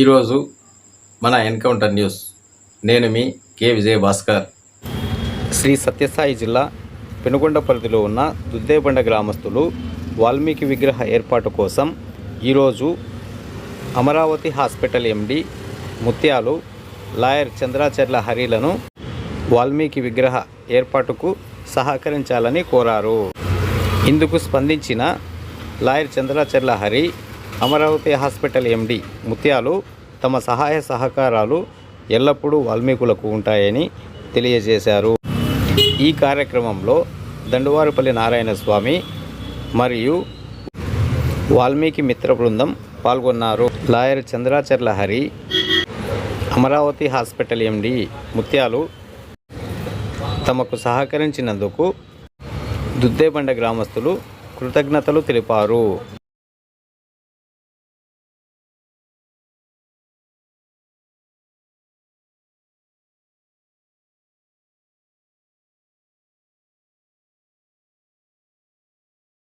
ఈరోజు మన encounter news. నేను మీ కే విజయ భాస్కర్ శ్రీ సత్యసాయి జిల్లా పెనుగొండ పరిధిలో ఉన్న దుద్దేబండ గ్రామస్తులు వాల్మీకి విగ్రహ ఏర్పాటు కోసం ఈరోజు అమరావతి హాస్పిటల్ ఎండి ముత్యాలు లాయర్ చంద్రాచర్ల హరిలను వాల్మీకి విగ్రహ ఏర్పాటుకు సహకరించాలని కోరారు. ఇందుకు స్పందించిన lawyer Chandracharla Hari Amaravati hospital MD Mutyalu తమ సహాయ సహకారాలు ఎల్లప్పుడూ వాల్మీకులకు ఉంటాయని తెలియజేశారు. ఈ కార్యక్రమంలో దండువారుపల్లి నారాయణ స్వామి మరియు వాల్మీకి మిత్ర బృందం పాల్గొన్నారు. Lawyer Chandracharla Hari Amaravati hospital MD Mutyalu తమకు సహకరించినందుకు దుద్దేబండ గ్రామస్తులు కృతజ్ఞతలు తెలిపారు.